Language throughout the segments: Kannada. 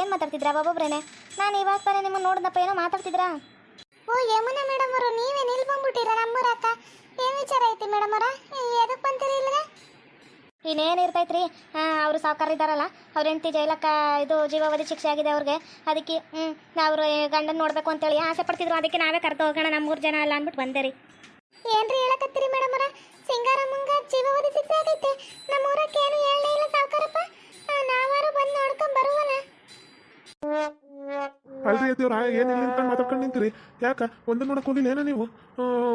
ಏನು ಮಾತಾಡ್ತಿದ್ರಾ ಒಬ್ಬೊಬ್ರೇನೆ? ನಾನು ಇವಾಗ ತಾನೇ ನಿಮ್ಮ ನೋಡಿದಪ್ಪ ಏನೋ ಮಾತಾಡ್ತಿದ್ರಾ? ಓ ಯಮುನಾ ಮೇಡಮ್ ಅವರು ನೀವೇ ನಿಲ್ ಬಂದ್ಬಿಟ್ಟಿರ ನಮ್ಮೂರ ಅಕ್ಕ ಏನ್ ವಿಚಾರ ಐತಿ ಮೇಡಮ್ ಅವರ? ಎದಕ್ಕೆ ಬಂತೀರಿ ಇಲ್ಲಿಗೆ? ಇನ್ನೇನು ಇರ್ತೈತ್ರಿ? ಅವರು ಸಾವುಕಾರ ಇದ್ದಾರಲ್ಲ ಅವ್ರ ಹೆಂಡತಿ ಜೈಲಕ್ಕ ಇದು ಜೀವಾವಧಿ ಶಿಕ್ಷೆ ಆಗಿದೆ ಅವ್ರಿಗೆ. ಅದಕ್ಕೆ ಹ್ಞೂ ಅವರು ಗಂಡನ ನೋಡಬೇಕು ಅಂತೇಳಿ ಆಸೆ ಪಡ್ತಿದ್ರು. ಅದಕ್ಕೆ ನಾವೇ ಕರ್ದು ಹೋಗೋಣ ನಮ್ಮ ಮೂರು ಜನ ಅಲ್ಲ ಅಂದ್ಬಿಟ್ಟು ಬಂದೆ ರೀ. ಏನ್ರಿ ಹೇಳಕತ್ತೀರಿ ಮೇಡಮ್ ಅವರ? ಸಿಂಗಾರಮ್ಮಂಗ ಜೀವಾವಧಿ ಶಿಕ್ಷೆ ಆಗೈತೆ. ನಮ್ಮ ಊರಕ್ಕೆ ಏನು ಹೇಳಲೇ ಇಲ್ಲ ಸಾವುಕಾರಪ್ಪ. ನಾವಾರು ಬಂದು ನೋಡ್ಕೊಂಡು ಬರುವಲ್ಲ ಅಲ್ರಿ ಅದೇವ್ರ, ಏನ್ ಇಲ್ಲಿ ನಿಂತ್ಕೊಂಡು ಮಾತಾಡ್ಕೊಂಡು ನಿಂತೀರಿ? ಯಾಕ? ಒಂದ್ ನೋಡಕ್ ಹೋಗಿಲ್ಲ ಏನ ನೀವು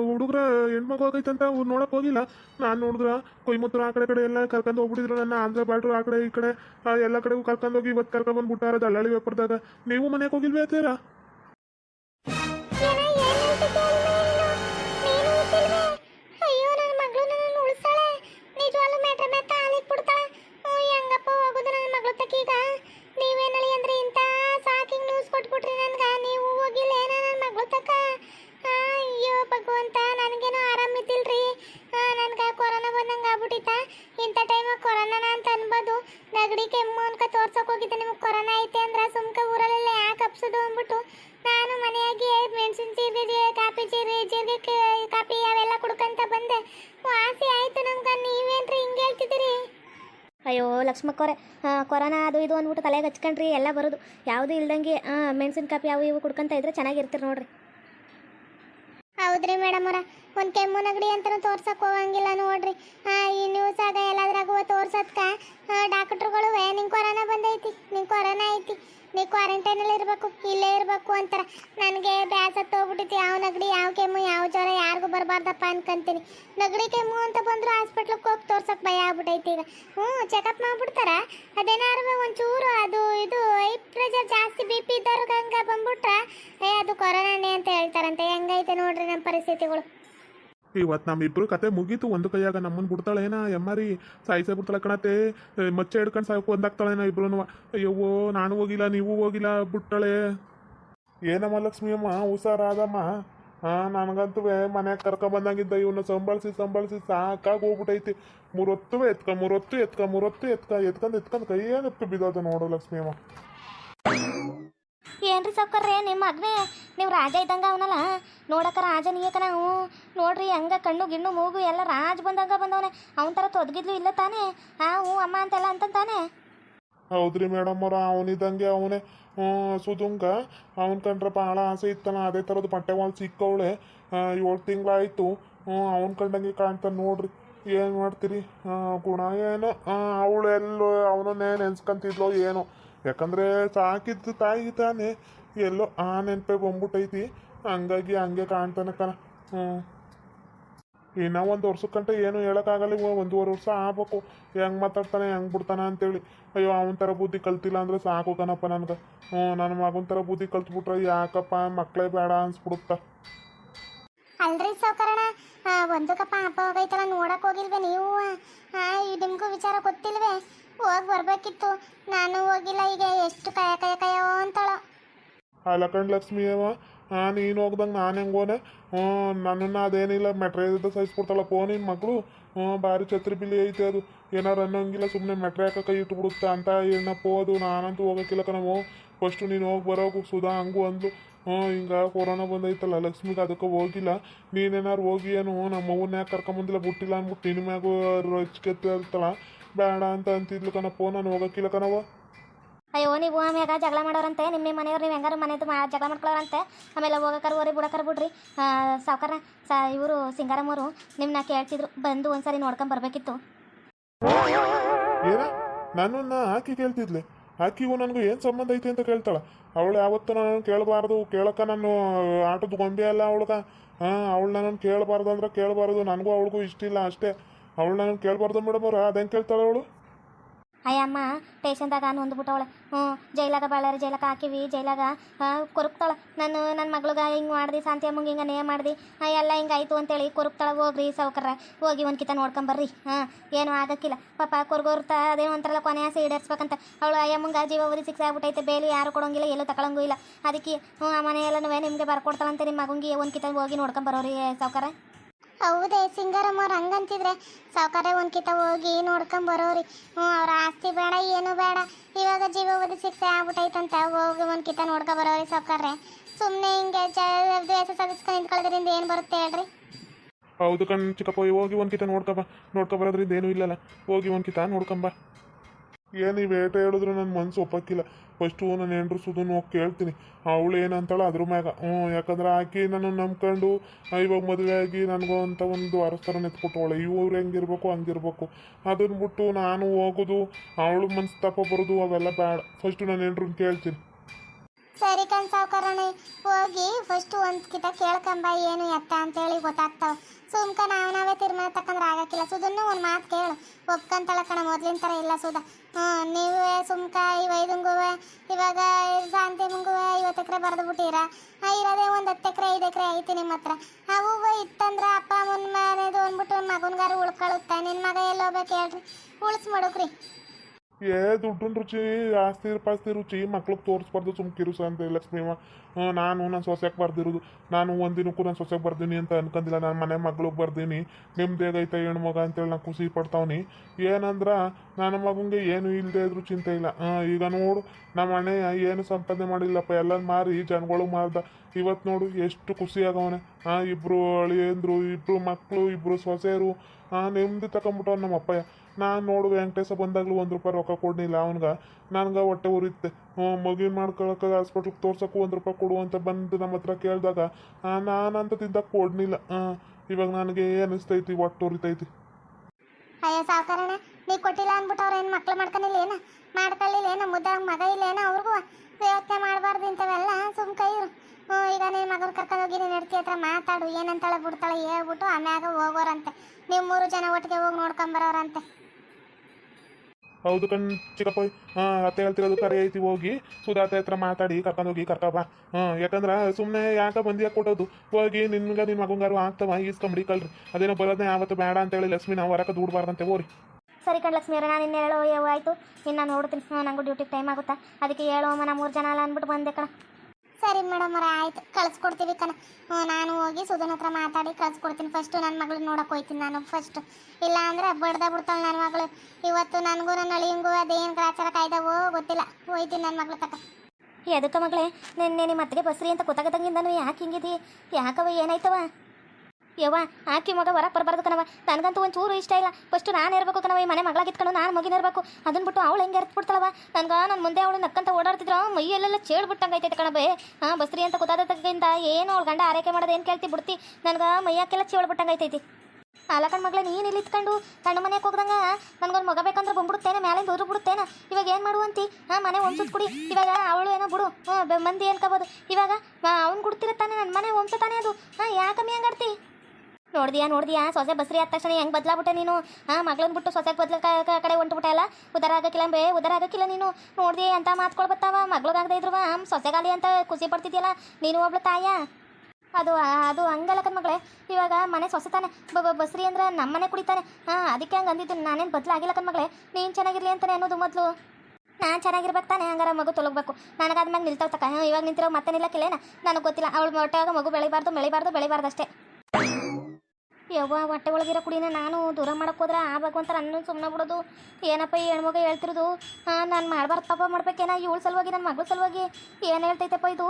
ಹುಡುಗ್ರ ಹೆಣ್ಮಗು ಆಗೈತಂತ ಅವ್ರು ನೋಡಕ್ ಹೋಗಿಲ್ಲ. ನಾನು ನೋಡಿದ್ರ, ಕೊಯ್ಮತ್ತೂರು ಆ ಕಡೆ ಕಡೆ ಎಲ್ಲ ಕರ್ಕೊಂಡು ಹೋಗ್ಬಿಟ್ಟಿದ್ರು ನನ್ನ ಆಂಧ್ರ ಬಾರ್ಡ್ರು ಆ ಕಡೆ ಈ ಕಡೆ. ಎಲ್ಲಾ ಕಡೆಗೂ ಕರ್ಕೊಂಡು ಹೋಗಿ ಇವತ್ತು ಕರ್ಕೊಂಡ್ ಬಂದ್ಬಿಟ್ಟಾರ ದಲ್ಲಾಳಿ ವ್ಯಾಪಾರದಾಗ. ನೀವು ಮನೆಗೆ ಹೋಗಿಲ್ವೇ ಅತ್ತೇರ ಹಬ್ಸೋದು ಅಂದ್ಬಿಟ್ಟು ನಾನು ಮನೆಯಾಗಿ ಮೆಣಸಿನ ಜೀರಿಗೆ ಕಾಫಿ ಜೀರಿಗೆ ಜೀರಿಗೆ ಕಾಫಿ ಅವೆಲ್ಲ ಕುಡ್ಕಂತ ಬಂದೆ. ವಾಸಿ ಆಯ್ತು ನಂಗೆ ನೀವೇನ್ರಿ ಹಿಂಗೆ ಹೇಳ್ತಿದ್ದೀರಿ? ಅಯ್ಯೋ ಲಕ್ಷ್ಮಕ್ಕವ್ರೆ ಕೊರೋನಾ ಅದು ಇದು ಅಂದ್ಬಿಟ್ಟು ತಲೆಗೆ ಹಚ್ಕೊಂಡ್ರಿ ಎಲ್ಲ ಬರೋದು. ಯಾವುದು ಇಲ್ದಂಗೆ ಮೆಣಸಿನ ಕಾಪಿ ಅವು ಇವು ಕುಡ್ಕೊಂತ ಇದ್ರೆ ಚೆನ್ನಾಗಿರ್ತೀರಿ ನೋಡ್ರಿ. ಹೌದ್ರಿ ಮೇಡಮ್ ಅವರ. ಒಂದು ಕೆಮ್ಮು ನಗಡಿ ಅಂತಲೂ ತೋರ್ಸಕ್ಕೆ ಹೋಗಂಗಿಲ್ಲ ನೋಡ್ರಿ. ಈ ನ್ಯೂಸಾಗ ಎಲ್ಲಾದ್ರಾಗ ತೋರ್ಸದ್ಕ ಡಾಕ್ಟ್ರುಗಳು ನಿಂಗೆ ಕೊರೋನಾ ಬಂದೈತಿ, ನಿಂಗೆ ಕೊರೋನಾ ಐತಿ, ನೀ ಕ್ವಾರಂಟೈನಲ್ಲಿ ಇರಬೇಕು, ಇಲ್ಲೇ ಇರಬೇಕು ಅಂತಾರೆ. ನನಗೆ ಬ್ಯಾಸತ್ತು ಹೋಗ್ಬಿಟ್ಟಿತ್ತು ಯಾವ ನಗಡಿ, ಯಾವ ಕೆಮ್ಮು, ಯಾವ ಜ್ವರ, ಯಾರಿಗೂ ಬರಬಾರ್ದಪ್ಪ ಅನ್ಕಂತೀನಿ. ನಗಡಿ ಕೆಮ್ಮು ಅಂತ ಬಂದರೂ ಹಾಸ್ಪಿಟ್ಲಿಗೆ ಹೋಗಿ ತೋರ್ಸೋಕೆ ಭಯ ಆಗ್ಬಿಟ್ಟೈತಿ ಈಗ. ಹ್ಞೂ ಚೆಕಪ್ ಮಾಡ್ಬಿಡ್ತಾರೆ? ಅದೇನಾರು ಒಂಚೂರು ಅದು, ಇದು ಐ ಪ್ರೆಷರ್ ಜಾಸ್ತಿ ಬಿ ಪಿ ಇದ್ದವ್ರಿಗೆ ಹಂಗೆ ಬಂದ್ಬಿಟ್ರೆ, ಏ, ಅದು ಕೊರೋನಾನೇ ಅಂತ ಹೇಳ್ತಾರಂತೆ. ಹೆಂಗೈತೆ ನೋಡ್ರಿ ನಮ್ಮ ಪರಿಸ್ಥಿತಿಗಳು. ಇವತ್ತು ನಮ್ಮಿಬ್ರು ಕತೆ ಮುಗೀತು. ಒಂದು ಕೈಯಾಗ ನಮ್ಮನ್ನು ಬಿಡ್ತಾಳೇನ ಎಮ್ಮಾರಿ ಸಾಯಿಸೇ ಬಿಡ್ತಾಳೆ ಕಣತೆ. ಮಚ್ಚೆ ಹಿಡ್ಕೊಂಡು ಸಾಕು ಒಂದಾಗ್ತಾಳೇನ ಇಬ್ರು ಅಯ್ಯೋ ನಾನು ಹೋಗಿಲ್ಲ, ನೀವು ಹೋಗಿಲ್ಲ, ಬಿಟ್ಟಾಳೆ. ಏನಮ್ಮ ಲಕ್ಷ್ಮಿ ಅಮ್ಮ ಹುಷಾರಾದಮ್ಮ ಹಾಂ ನನಗಂತೂ ಮನೆಗೆ ಕರ್ಕೊಂಬಂದಂಗಿದ್ದ ಇವನ್ನ ಸಂಬಳಿಸಿ ಸಂಬಳಿಸಿ ಸಾಕಾಗಿ ಹೋಗ್ಬಿಟ್ಟೈತಿ ಮೂರೊತ್ತು ಎತ್ಕ ಮೂರೊತ್ತು ಎತ್ಕ ಮೂರೊತ್ತು ಎತ್ಕ ಎತ್ಕೊಂಡು ಎತ್ಕೊಂಡು ಕೈಯಾಗ ಬಿದ್ದೋದು ನೋಡು ಲಕ್ಷ್ಮಿ ಅಮ್ಮ. ಏನ್ರಿ ಸೌಕರ್ರೆ ನಿಮ್ಮ ಮಗನೇ, ನೀವು ರಾಜ ಇದ್ದಂಗ ಅವನಲ್ಲ? ನೋಡಕ ರಾಜ ನೀಯಕ ನಾವು. ನೋಡ್ರಿ ಹಂಗ ಕಣ್ಣು ಗಿಣ್ಣು ಮೂಗು ಎಲ್ಲ ರಾಜ ಬಂದಂಗ ಬಂದವನೆ. ಅವನ ಥರ ತೊದಗಿದ್ಲು ಇಲ್ಲ ತಾನೆ? ಆ, ಹ್ಞೂ ಅಮ್ಮ ಅಂತೆಲ್ಲ ಅಂತ ತಾನೇ ಹೌದ್ರಿ ಮೇಡಮ್ ಅವ್ರ ಅವನಿದ್ದಂಗೆ ಅವನೇ. ಸುದುಂಗ ಅವನ ಕಂಡ್ರೆ ಭಾಳ ಆಸೆ ಇತ್ತಲ್ಲ, ಅದೇ ಥರದ್ದು ಬಟ್ಟೆ ಮಾಲ್ ಸಿಕ್ಕವಳೆ ಏಳು ತಿಂಗಳಾಯ್ತು. ಅವನ ಕಂಡಂಗೆ ಕಾಣ್ತಾನೆ ನೋಡ್ರಿ. ಏನು ಮಾಡ್ತೀರಿ? ಗುಣ ಏನೋ? ಅವಳೆಲ್ಲೋ ಅವನನ್ನೇ ನೆನ್ಸ್ಕೊಂತಿದ್ಲೋ ಏನೋ. ಯಾಕಂದ್ರೆ ಸಾಕಿದ್ದು ತಾಯಿ ತಾನೇ. ಎಲ್ಲೋ ಆ ನೆನಪೆ ಬಂದ್ಬಿಟ್ಟೈತಿ. ಹಂಗಾಗಿ ಹಂಗೆ ಕಾಣ್ತಾನೆ ಕಣ. ಹ್ಞೂ ಇನ್ನ ಒಂದು ವರ್ಷಕ್ಕಂಟ ಏನು ಹೇಳೋಕ್ಕಾಗಲ್ಲ ಇವ. ಒಂದೂವರೆ ವರ್ಷ ಆಗ್ಬೇಕು. ಹೆಂಗೆ ಮಾತಾಡ್ತಾನೆ, ಹೆಂಗೆ ಬಿಡ್ತಾನೆ ಅಂತೇಳಿ. ಅಯ್ಯೋ, ಅವನ ಥರ ಬುದ್ಧಿ ಕಲ್ತಿಲ್ಲ ಅಂದ್ರೆ ಸಾಕು ಕಣಪ್ಪ ನನಗೆ. ಹ್ಞೂ ನನ್ನ ಮಗನ ಥರ ಬುದ್ಧಿ ಕಲ್ತ್ಬಿಟ್ರೆ ಯಾಕಪ್ಪ ಮಕ್ಕಳೇ ಬೇಡ ಅನ್ಸ್ಬಿಡುತ್ತ. ಅಲ್ರಿ ಸೌಕರಣ ಒಂದು ಕಪ್ಪ ಅಪ್ಪ ಹೋಗೈತಲ್ಲ ನೋಡಕ್ ಹೋಗಿಲ್ವೇ ನೀವು? ನಿಮ್ಗೂ ವಿಚಾರ ಗೊತ್ತಿಲ್ವೇ? ಹೋಗಿ ಬರ್ಬೇಕಿತ್ತು. ನಾನು ಹೋಗಿಲ್ಲ ಈಗ. ಎಷ್ಟು ಕಯ ಕಯ ಕಯೋ ಅಂತಾಳ. ಕಣ್ ಲಕ್ಷ್ಮಿ ಅವ. ಹಾಂ ನೀನು ಹೋಗ್ದಂಗೆ ನಾನು ಹೆಂಗೋನೆ ಹ್ಞೂ, ನನ್ನನ್ನು ಅದೇನಿಲ್ಲ ಮೆಟ್ರೆ ಸಹಿಸ್ಬಿಡ್ತಾಳ ಫೋನಿನ ಮಗಳು. ಹ್ಞೂ, ಭಾರಿ ಛತ್ರಿ ಬಿಲಿ ಐತೆ ಅದು. ಏನಾರು ಅನ್ನೋಂಗಿಲ್ಲ ಸುಮ್ಮನೆ ಮೆಟ್ರೆ ಹಾಕ ಕೈ ಇಟ್ಬಿಡುತ್ತಾ ಅಂತ ಏನಪ್ಪ ಅದು ನಾನಂತೂ ಹೋಗೋಕ್ಕಿಲ್ಲ ಕಣವು ಫಸ್ಟು ನೀನು ಹೋಗಿ ಬರೋಗು ಸುಧಾ ಹಂಗೂ ಅಂದ್ಲು. ಹ್ಞೂ, ಹಿಂಗೆ ಕೊರೋನಾ ಬಂದೈತಲ್ಲ, ಲಕ್ಷ್ಮಿಗೆ ಅದಕ್ಕೆ ಹೋಗಿಲ್ಲ. ನೀನೇನಾರು ಹೋಗಿ ಏನು ನಮ್ಮ ಅವ್ವನ್ನ ಯಾಕೆ ಕರ್ಕೊಂಬಂದಿಲ್ಲ? ಬಿಟ್ಟಿಲ್ಲ ಅಂದ್ಬಿಟ್ಟು ನಿನ್ನ ಮ್ಯಾಗೂ ರೊಚ್ಚಿಗೆ ಬೇಡ ಅಂತ ಅಂತಿದ್ಲು ಕಣಪ್ಪ ನಾನು ಹೋಗಕ್ಕಿಲ್ಲ ಕಣವ ಅಯ್ಯೋ ನೀವು ಆಮ್ಯಾಗ ಜಗಳ ಮಾಡೋರಂತೆ? ನಿಮ್ಮ ನಿಮ್ಮ ಮನೆಯವ್ರು ನೀವು ಹೆಂಗಾರು ಮನೆದು ಮಾ ಜಗಳ ಮಾಡ್ಕೊಳ್ಳೋರಂತೆ ಆಮೇಲೆ ಹೋಗಕ್ಕಾರ ಓರಿ ಬಿಡಕ್ಕಾರ ಬಿಡ್ರಿ. ಸಾವುಕಾರ ಸ ಇವರು ಸಿಂಗಾರಮ್ಮವರು ನಿಮ್ಮನ್ನ ಕೇಳ್ತಿದ್ರು ಬಂದು ಒಂದ್ಸರಿ ನೋಡ್ಕೊಂಡು ಬರಬೇಕಿತ್ತು. ಏನ? ನಾ ಆಕಿ ಕೇಳ್ತಿದ್ಲೆ. ಆಕಿಗೂ ನನಗೂ ಏನು ಸಂಬಂಧ ಐತೆ ಅಂತ ಕೇಳ್ತಾಳೆ. ಅವಳು ಯಾವತ್ತೂ ನಾನು ಕೇಳಬಾರ್ದು ಕೇಳಕ್ಕ ನಾನು ಆಟದ ಗೊಂಬೆ ಅಲ್ಲ ಅವಳಗ. ಹಾಂ ಅವಳು ನಾನು ಕೇಳಬಾರ್ದು ಅಂದ್ರೆ ಕೇಳಬಾರ್ದು ನನಗೂ ಅವಳಿಗೂ ಇಷ್ಟ ಇಲ್ಲ ಅಷ್ಟೇ. ಅವಳು ನಾನು ಕೇಳಬಾರ್ದು ಮೇಡಮ್ ಅವ್ರ. ಅದೇನು ಕೇಳ್ತಾಳೆ ಅವಳು? ಅಯ್ಯಮ್ಮ ಟೇಷನ್ದಾಗ ನೊಂದ್ಬಿಟ್ಟವಳೆ ಹ್ಞೂ, ಜೈಲಾಗ ಬಳ್ಳಾರಿ ಜೈಲಾಗ ಹಾಕಿವಿ, ಜೈಲಾಗ ಕೊರುಕ್ತಾಳ ನಾನು ನನ್ನ ಮಗಳಿಗೆ ಹಿಂಗೆ ಮಾಡ್ದು, ಶಾಂತಿ ಅಮ್ಮಂಗೆ ಹಿಂಗೆ ನೇ ಮಾಡ್ದು. ಎಲ್ಲ ಹಿಂಗೆ ಆಯಿತು ಅಂತೇಳಿ ಕೊರುಕ್ತಾಳ ಹೋಗ್ರಿ ಸೌಕರ್ರ ಹೋಗಿ ಒಂದು ಕಿತ ನೋಡ್ಕೊಂಬರ್ರಿ ಹಾಂ, ಏನೂ ಆಗಕ್ಕಿಲ್ಲ. ಪಾಪ ಕೊರ್ಗೋರ್ತ ಅದೇನು ಒಂಥರಲ್ಲ, ಕೊನೆ ಆಸೆ ಈಡೇರ್ಸ್ಬೇಕಂತ. ಅವಳು ಅಯ್ಯಮ್ಮಂಗೆ ಜೀವಾವಧಿ ಸಿಕ್ಸ್ ಆಗ್ಬಿಟ್ಟೈತೆ, ಬೇಲಿ ಯಾರು ಕೊಡೋಂಗಿಲ್ಲ, ಎಲ್ಲೂ ತಗೊಳಂಗೂ ಇಲ್ಲ. ಅದಕ್ಕೆ, ಹ್ಞೂ, ಆ ಮನೆಯೆಲ್ಲನೂ ನಿಮಗೆ ಬರ್ಕೊಡ್ತಾಳಂತೆ ನಿಮ್ಮ ಮಗಂಗೆ ಒಂದು ಕಿತ ಹೋಗಿ ನೋಡ್ಕೊಂಬರೋರಿ ಸಾವ್ಕಾರ. ಹೌದೇ ಸಿಂಗಾರಮ್ಮ ಅವ್ರು ಹಂಗಂತಿದ್ರೆ ಸಾವುಕಾರ ಒಂದ್ಕಿತ ಹೋಗಿ ನೋಡ್ಕೊಂಡ್ ಬರೋರಿ. ಹ್ಞೂ ಅವ್ರ ಆಸ್ತಿ ಬೇಡ ಏನು ಬೇಡ. ಇವಾಗ ಜೀವಾವಧಿ ಶಿಕ್ಷೆ ಆಗ್ಬಿಟ್ಟೈತಂತ ಹೋಗಿ ಒಂದ್ಕಿತ ನೋಡ್ಕೊ ಬರೋರಿ ಸಾವುಕಾರ್ರೆ. ಸುಮ್ಮನೆ ಹಿಂಗೆ ದ್ವೇಷ ಸಲ್ಲಿಸ್ಕೊಂಡು ನಿಂತ್ಕೊಳ್ಳೋದ್ರಿಂದ ಏನು ಬರುತ್ತೆ ಹೇಳ್ರಿ? ಹೌದು ಕಣ್ ಚಿಕ್ಕಪ್ಪ ಹೋಗಿ ಒಂದು ಕಿತ ನೋಡ್ಕೊಬ ನೋಡ್ಕೊ ಬರೋದ್ರಿಂದ ಏನೂ ಇಲ್ಲಲ್ಲ. ಹೋಗಿ ಒಂದು ಕಿತ ನೋಡ್ಕೊಂಬ ಏನು ಈ ವೇಟ ಹೇಳಿದ್ರು ನನ್ನ ಮನ್ಸು ಒಪ್ಪಕ್ಕಿಲ್ಲ. ಫಸ್ಟು ನನ್ನ ಹೆಂಡ್ರು ಸುಧನ್ ಹೋಗಿ ಕೇಳ್ತೀನಿ. ಅವಳು ಏನಂತಾಳೆ ಅದ್ರ ಮ್ಯಾಗ. ಹ್ಞೂ, ಯಾಕಂದ್ರೆ ಆಕಿ ನಾನು ನಂಬ್ಕೊಂಡು ಇವಾಗ ಮದುವೆ ಆಗಿ ನನಗೂ ಅಂತ ಒಂದು ಅರಸ್ತರ ನೆತ್ಕೊಟ್ಟವಳೆ ಇವ್ರು ಹೆಂಗಿರ್ಬೇಕು, ಹಂಗಿರ್ಬೇಕು. ಅದನ್ನ ಬಿಟ್ಟು ನಾನು ಹೋಗೋದು, ಅವಳು ಮನಸ್ತಾಪ ಬರೋದು ಅವೆಲ್ಲ ಬೇಡ. ಫಸ್ಟು ನಾನು ಹೆಂಡ್ರನ್ನ ಕೇಳ್ತೀನಿ. ಸರಿ ಕಣ್ ಕರಣಿ ಹೋಗಿ ಫಸ್ಟ್ ಒಂದ್ ಕಿತ ಕೇಳ್ಕಂಬ, ಏನು ಎತ್ತ ಅಂತೇಳಿ ಗೊತ್ತಾಗ್ತಾವ. ಸುಮ್ಕ ನಾವು ನಾವೇ ತೀರ್ಮಾನ ತಕ್ಕಂದ್ರೆ ಆಗಕ್ಕಿಲ್ಲ. ಸುದನ್ನು ಒಂದು ಮಾತು ಕೇಳು. ಒಪ್ಕಂತಳ ಕಣ, ಮೊದ್ಲಿನ ಥರ ಇಲ್ಲ ಸುಧಾ. ಹ್ಞೂ ನೀವೇ ಸುಮ್ಕ ಈ ವೈದುಂಗುವೆ ಇವಾಗ ಶಾಂತಿ ಮುಂಗುವೆ ಐವತ್ತು ಎಕರೆ ಬರೆದು ಬಿಟ್ಟಿರ? ಇರೋದೇ ಒಂದು ಹತ್ತು ಎಕರೆ, ಐದು ಎಕರೆ ಐತಿ ನಿಮ್ಮ ಹತ್ರ. ಅವು ಇತ್ತಂದ್ರೆ ಅಪ್ಪ, ಅಮ್ಮನ ಮನೆದು ಅಂದ್ಬಿಟ್ಟು ಮಗನ್ಗಾರು ಉಳ್ಕೊಳುತ್ತೆ. ನಿನ್ನ ಮಗ ಎಲ್ಲೋಗ್ಬೇಕು ಹೇಳ್ರಿ. ಮಡುಕ್ರಿ. ಏ ದುಡ್ಡಿನ ರುಚಿ ಆಸ್ತಿ ಪಾಸ್ತಿ ರುಚಿ, ಮಕ್ಳಿಗೆ ತೋರಿಸ್ಬಾರ್ದು ಸುಮ್ಕಿರು ಅಂತ ಲಕ್ಷ್ಮೀವ ಹ್ಞೂ ನಾನು ನನ್ನ ಸೊಸೆಗೆ ಬರ್ದಿರೋದು. ನಾನು ಒಂದಿನಕ್ಕೂ ನನ್ನ ಸೊಸೆಗೆ ಬರ್ದೀನಿ ಅಂತ ಅನ್ಕೊಂಡಿಲ್ಲ ನಾನು ಮನೆ ಮಗಳಿಗೆ ಬರ್ದೀನಿ. ನಿಮ್ದೇಗೈತೆ ಹೆಣ್ಣು ಮಗ ಅಂತೇಳಿ ನಾನು ಖುಷಿ ಪಡ್ತಾವ್ನಿ. ಏನಂದ್ರೆ, ನನ್ನ ಮಗನಿಗೆ ಏನು ಇಲ್ಲದೆ ಇದ್ರೂ ಚಿಂತೆ ಇಲ್ಲ. ಈಗ ನೋಡು ನಮ್ಮ ಅಣ್ಣ ಏನು ಸಂಪಾದನೆ ಮಾಡಿಲ್ಲಪ್ಪ. ಎಲ್ಲ ಮಾರಿ, ಜನಗಳು ಮಾರ್ದ. ಇವತ್ತು ನೋಡು, ಎಷ್ಟು ಖುಷಿ ಆಗವನೆ. ಹಾಂ ಇಬ್ಬರು ಅಳಿಯಂದ್ರು ಇಬ್ಬರು ಮಕ್ಕಳು ಇಬ್ಬರು ಸೊಸೆಯರು ಹಾಂ ನೆಮ್ಮದಿ ತಗೊಂಬಿಟ್ಟವ್ ನಮ್ಮ ಅಪ್ಪಯ್ಯ ನಾನು ನೋಡು ವೆಂಕಟೇಶ ಬಂದಾಗಲೂ ಒಂದು ರೂಪಾಯಿ ರೊಕ್ಕ ಕೊಡ್ಲಿಲ್ಲ ಅವನ್ಗೆ. ನನ್ಗೆ ಹೊಟ್ಟೆ ಉರಿತ್ತೆ ಹ್ಞೂ ಮಗುವಿನ ಮಾಡ್ಕೊಳಕ್ಕೆ ಹಾಸ್ಪಿಟ್ಲಿಗೆ ತೋರ್ಸೋಕ್ಕೂ ಒಂದು ರೂಪಾಯಿ ಕೊಡು ಅಂತ ಬಂದು ನಮ್ಮ ಹತ್ರ ಕೇಳಿದಾಗ ನಾನಂತ ತಿಂದಾಗ ಕೊಡ್ಲಿಲ್ಲ. ಇವಾಗ ನನಗೆ ಅನಿಸ್ತೈತಿ, ಹೊಟ್ಟೆ ಉರಿತೈತಿ. ಅಯ್ಯ ಸಾವುಕಾರಣ ನೀವು ಕೊಟ್ಟಿಲ್ಲ ಅಂದ್ಬಿಟ್ಟು ಅವ್ರು ಏನು ಮಕ್ಳು ಮಾಡ್ಕೊಂಡಿಲ್ಲ ಏನು? ಮಾಡ್ಕೊಳ್ಳಿಲ್ಲ ಏನ? ಮುದ್ದಾಗ ಮಗ ಇಲ್ಲ ಏನ ಅವ್ರಿಗೂ? ಯೋಚನೆ ಮಾಡಬಾರ್ದು ಇಂಥವೆಲ್ಲ, ಸುಮ್ ಕೈ ಇರು ಹ್ಞೂ ಈಗ ನೀನು ಮಗನ ಕರ್ಕೊಂಡು ಹೋಗಿ ನೀನು ಹೆಡ್ತಿ ಹತ್ರ ಮಾತಾಡು, ಏನಂತಾಳೆ ಬಿಡ್ತಾಳೆ ಹೇಳ್ಬಿಟ್ಟು ಆಮ್ಯಾಗ ಹೋಗೋರಂತೆ. ನೀವು ಮೂರು ಜನ ಒಟ್ಟಿಗೆ ಹೋಗಿ ನೋಡ್ಕೊಂಬರೋರಂತೆ ಹೌದು ಕಣ್ ಚಿಕ್ಕಪ್ಪ. ಹಾಂ, ಅತ್ತೆ ಹೇಳ್ತಿರೋದು ಕರೆ ಐತಿ, ಹೋಗಿ. ಸುಧಾತೆ ಹತ್ರ ಮಾತಾಡಿ ಕರ್ಕೊಂಡೋಗಿ ಕರ್ಕಬಾ ಹಾಂ, ಯಾಕಂದ್ರ ಸುಮ್ಮನೆ ಯಾಕೆ ಬಂದಿಯಾಗ ಕೊಟ್ಟೋದು? ಹೋಗಿ, ನಿನ್ಗೆ ನಿನ್ನ ಮಗಂಗಾರು ಆಗ್ತವ, ಈಸ್ಕೊಂಬಿಡಿ, ಕಳ್ರಿ. ಅದೇನೋ ಬರೋದನ್ನ ಯಾವತ್ತು ಬೇಡ ಅಂತ ಹೇಳಿ ಲಕ್ಷ್ಮಿ, ನಾವು ಹೊರಕ್ಕೆ ದುಡ್ಬಾರ್ದಂತೆ, ಹೋರಿ. ಸರಿ ಕಣ್ ಲಕ್ಷ್ಮಿ ನಾನು ನಿನ್ನೆ ಹೇಳೋ ಆಯಿತು. ಇನ್ನು ನಾನು ನೋಡ್ತೀನಿ ನನಗೂ ಡ್ಯೂಟಿಗೆ ಟೈಮ್ ಆಗುತ್ತಾ? ಅದಕ್ಕೆ ಹೇಳೋ ನಮ್ಮ ಮೂರು ಜನ ಅಲ್ಲ ಅಂದ್ಬಿಟ್ಟು ಬಂದೆ ಕಣ. ಸರಿ ಮೇಡಮ್ ಅವ್ರ, ಆಯ್ತು. ಕಳಿಸ್ಕೊಡ್ತೀವಿ ಕಣ. ನಾನು ಹೋಗಿ ಸುಧನ್ ಹತ್ರ ಮಾತಾಡಿ ಕಳಿಸ್ಕೊಡ್ತೀನಿ. ಫಸ್ಟು ನನ್ನ ಮಗಳು ನೋಡಕ್ಕೆ ಹೋಯ್ತೀನಿ ನಾನು ಫಸ್ಟ್ ಇಲ್ಲ ಅಂದ್ರೆ ಬಡ್ದ ಬಿಡ್ತಾಳೆ ನನ್ನ ಮಗಳು. ಇವತ್ತು ನನಗೂ ನನ್ನ ಅಳಿಯಂಗೂ ಅದೇನು ಗ್ರಾಚಾರ ಕಾಯ್ದವೋ ಗೊತ್ತಿಲ್ಲ. ಹೋಯ್ತೀನಿ ನನ್ನ ಮಗಳ ತಕ ಎದಕ್ಕ ಮಗಳೇ, ನಿನ್ನೆ ನಿಮ್ಮ ಅತ್ತಿಗೆ ಬಸ್ರಿ ಅಂತ ಗೊತ್ತಾಗದಂಗಿಂದನು ಯಾಕೆ ಹಿಂಗಿದಿ? ಯಾಕವ ಏನಾಯ್ತವ? ಯವ್ವ, ಆಕೆ ಮಗ ಹೊರಗೆ ಬರಬಾರ್ದು ಕಣವ ನನಗಂತೂ ಒಂದು ಚೂರು ಇಷ್ಟ ಇಲ್ಲ. ಫಸ್ಟು ನಾನು ಇರಬೇಕು ಕಣವ ಈ ಮನೆ ಮಗಳಾಗಿತ್ಕೊಂಡು ನಾನು ಮಗಿನ ಇರಬೇಕು ಅದನ್ನ ಬಿಟ್ಟು ಅವಳು ಹೆಂಗೆ ಎರ್ತ್ಬಿಡ್ತಾಳವ ಬಿಡ್ತಾಳವ ನನ್ಗೆ ನನ್ನ ಮುಂದೆ ಅವಳು ನಕ್ಕಂತ ಓಡಾಡ್ತಿದ್ರು ಮೈಯಲ್ಲೆಲ್ಲ ಚೇಳ್ಬಿಟ್ಟಂಗೆ ಐತೈತೆ ಕಣಬೆ ಹಾಂ, ಬಸ್ರಿ ಅಂತ ಗೊತ್ತಾದಕ್ಕಿಂತ ಏನು ಅವಳು ಗಂಡ ಆರೈಕೆ ಮಾಡೋದು ಏನು ಕೇಳ್ತಿ ಬಿಡ್ತಿ. ನನಗೆ ಮೈಯಾಕೆಲ್ಲ ಚೇಳ್ಬಿಟ್ಟಂಗೆ ಐತೈತಿ ಅಲ್ಲ ಮಗಳೇ, ನೀನು ಇಲ್ಲಿ ಇತ್ಕೊಂಡು ಕಣ್ಣು ಮನೆಗೆ ಹೋಗ್ದಂಗ ನನಗೊಂದು ಮಗ ಬೇಕಂದ್ರೆ ಬಂದ್ಬಿಡುತ್ತೇನೆ ಮ್ಯಾಲಿಂದ ಉರು ಬಿಡುತ್ತೇನೆ ಇವಾಗ ಏನು ಮಾಡುವಂತಿ ಹಾಂ, ಮನೆ ಒಂದ್ಸುತ್ತ ಕುಡಿ. ಇವಾಗ ಅವಳು ಏನೋ ಬಿಡು. ಹ್ಞೂ ಮಂದಿ ಅನ್ಕೋಬೋದು. ಇವಾಗ ಅವ್ನು ಕೊಡ್ತಿರತ್ತಾನೆ ನನ್ನ ಮನೆ ತಾನೇ ಅದು. ಹಾಂ, ಯಾಕಮ್ಮಿ ಹಂಗಾಡ್ತಿ? ನೋಡ್ದಿಯಾ, ನೋಡಿದ್ಯಾ? ಸೊಸೆ ಬಸ್ರಿ ಆದ ತಕ್ಷಣ ಹೆಂಗೆ ಬದಲಾಗ್ಬಿಟ್ಟೆ ನೀನು? ಹಾಂ ಮಗಳನ್ನ ಬಿಟ್ಟು ಸೊಸೆಗೆ ಬದ್ಲ ಕಡೆ ಹೊಂಟ್ಬಿಟ್ಟೆ ಅಲ್ಲ ಉದಾರ ಆಗಕ್ಕಿಲ್ಲ ಬೇ ಉದಾರ ಆಗಕ್ಕಿಲ್ಲ ನೀನು. ನೋಡ್ದಿ ಅಂತ ಮಾತ್ಕೊಳ್ ಬರ್ತಾವ ಮಗ್ಳಿಗಾಗದೆ ಇದ್ರುವ? ಸೊಸೆಗಾಲಿ ಅಂತ ಖುಷಿ ಪಡ್ತಿದ್ಯಲ್ಲ? ನೀನು ಒಬ್ಳು ತಾಯ ಅದು ಅದು ಹಂಗಲ್ಲ ಮಗಳೇ. ಇವಾಗ ಮನೆ ಸೊಸೆತಾನೆ ಬ ಬಸ್ರಿ ಅಂದ್ರೆ ನಮ್ಮನೆ ಕುಡಿತಾನೆ. ಹಾಂ, ಅದಕ್ಕೆ ಹಂಗೆ ಅಂದಿದ್ದು. ನಾನೇನು ಬದಲಾಗಿಲ್ಲ ಮಗಳೇ. ನೀನು ಚೆನ್ನಾಗಿರ್ಲಿ ಅಂತಾನೆ ಅನ್ನೋದು ಮೊದಲು. ನಾನು ಚೆನ್ನಾಗಿರ್ಬೇಕು ತಾನೆ. ಹಂಗಾರ ಮಗು ತೊಲಗಬೇಕು. ನನಗಾದ್ಮ್ಯಾಗ ನಿಲ್ತಾವ ತಕ. ಇವಾಗ ನಿಂತಿರೋ ಮತ್ತೆ ನಿಲ್ಲಕ್ಕಿಲ್ಲೇನ ನನಗೆ ಗೊತ್ತಿಲ್ಲ. ಅವಳು ಹೊಟ್ಟೆಯಾಗ ಮಗು ಬೆಳಿಬಾರ್ದು ಬೆಳಿಬಾರ್ದು ಬೆಳಿಬಾರ್ದು ಅಷ್ಟೇ. ಯವ್ವ, ಹೊಟ್ಟೆ ಒಳಗಿರೋ ಕುಡಿನ ನಾನು ದೂರ ಹೋದ್ರೆ ಆ ಭಗವಂತ ನನ್ನ ಸುಮ್ಮನೆ ಬಿಡೋದು. ಏನಪ್ಪ ಈ ಹೆಣ್ಮಗ ಹೇಳ್ತಿರೋದು? ಹಾಂ, ನಾನು ಮಾಡಬಾರ್ದು ಪಾಪ ಮಾಡ್ಬೇಕೇನ? ಇವಳು ಸಲುವಾಗಿ ನನ್ನ ಮಗಳ ಸಲುವಾಗಿ. ಏನು ಹೇಳ್ತೈತಪ್ಪ ಇದು?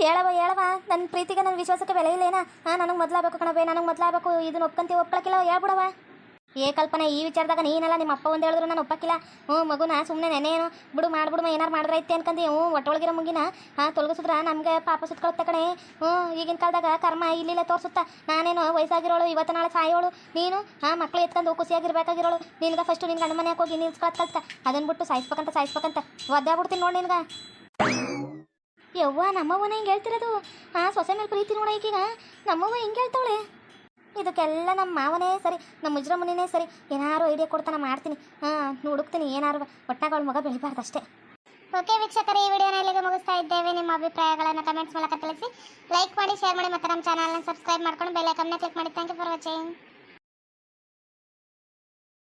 ಹೇಳವ ಹೇಳವ ನನ್ನ ಪ್ರೀತಿಗೆ ನನ್ನ ವಿಶ್ವಾಸಕ್ಕೆ ಬೆಲೆ ಇಲ್ಲೇನಾ ಹಾಂ, ನನಗೆ ಮೊದಲಾಗಬೇಕು ಕಣವೇ ನನಗೆ ಮೊದಲಾಗಬೇಕು. ಇದನ್ನ ಒಪ್ಕೊಂತೀವಿ ಒಪ್ಕೊಳಕ್ಕಿಲ್ಲ ಹೇಳ್ಬಿಡವ ಏ ಕಲ್ಪನೆ, ಈ ವಿಚಾರದಾಗ ನೀನಲ್ಲ, ನಿಮ್ಮ ಅಪ್ಪ ಒಂದು ಹೇಳಿದ್ರು, ನಾನು ಒಪ್ಪಕ್ಕಿಲ್ಲ. ಹ್ಞೂ ಮಗುನ ಸುಮ್ಮನೆ ನೆನೆಯೇನು? ಬಿಡು ಮಾಡ್ಬಿಡು ಏನಾರು ಮಾಡಿದ್ರೆ ಐತೆ ಅನ್ಕಂದು. ಹ್ಞೂ ಒಟ್ಟೊಳಗಿರೋ ಮುಗಿನ, ಹಾಂ, ತೊಲಗಿಸಿದ್ರ? ನಮಗೆ ಪಾಪ ಸುತ್ಕೊಳ್ತ ಕಣೆ. ಹ್ಞೂ, ಈಗಿನ ಕಾಲದಾಗ ಕರ್ಮ ಇಲ್ಲಿಲ್ಲ ತೋರಿಸುತ್ತಾ. ನಾನೇನು ವಯಸ್ಸಾಗಿರೋಳು, ಇವತ್ತು ನಾಳೆ ಸಾಯೋಳು? ನೀನು? ಹಾಂ, ಮಕ್ಳು ಎತ್ಕೊಂಡು ಖುಷಿಯಾಗಿರ್ಬೇಕಾಗಿರೋಳು. ನಿನ್ಗೆ ಫಸ್ಟು ನಿನ್ನ ಗಂಡ ಮನೆಗೆ ಹೋಗಿ ನಿಲ್ಸ್ಕೊಳತ್ ಕಲ್ತ. ಅದನ್ನ ಬಿಟ್ಟು ಸಾಯಿಸ್ಬೇಕಂತ ಸಾಯಿಸ್ಬೇಕಂತ. ಒದ್ದಾಡ್ಬಿಡ್ತೀನಿ ನೋಡಿ ನಿನ್ಗೆ. ಯವ್ವ, ನಮ್ಮವ್ವನ ಹಿಂಗೆ ಹೇಳ್ತಿರೋದು? ಹಾಂ, ಸೊಸೆ ಮೇಲೆ ಪ್ರೀತಿ ನೋಡ ಈಗೀಗ. ನಮ್ಮವ್ವ ಹಿಂಗೆ ಹೇಳ್ತಾವಳೆ. ಇದಕ್ಕೆಲ್ಲ ನಮ್ಮ ಮಾವನೇ ಸರಿ ನಮ್ಮ ಮುಜ್ರಮುನಿನೇ ಸರಿ. ಏನಾರು ಐಡಿಯಾ ಕೊಡ್ತಾನೆ ಮಾಡ್ತೀನಿ. ಹಾಂ ಹುಡುಕ್ತೀನಿ. ಏನಾರು ಒಟ್ಟಾಗ ಮಗ ಬೆಳಿಬಾರ್ದು ಅಷ್ಟೇ ಓಕೆ ವೀಕ್ಷಕರೇ, ಈ ವಿಡಿಯೋನ ಇಲ್ಲಿಗೆ ಮುಗಿಸ್ತಾ ಇದ್ದೇವೆ. ನಿಮ್ಮ ಅಭಿಪ್ರಾಯಗಳನ್ನು ಕಮೆಂಟ್ಸ್ ಮೂಲಕ ತಿಳಿಸಿ. ಲೈಕ್ ಮಾಡಿ ಶೇರ್ ಮಾಡಿ ಮತ್ತು ನಮ್ಮ ಚಾನಲ್ನ ಸಬ್ಸ್ಕ್ರೈಬ್ ಮಾಡ್ಕೊಂಡು ಬೆಲ್ ಐಕನ್ನ ಕ್ಲಿಕ್ ಮಾಡಿ. Thank you for watching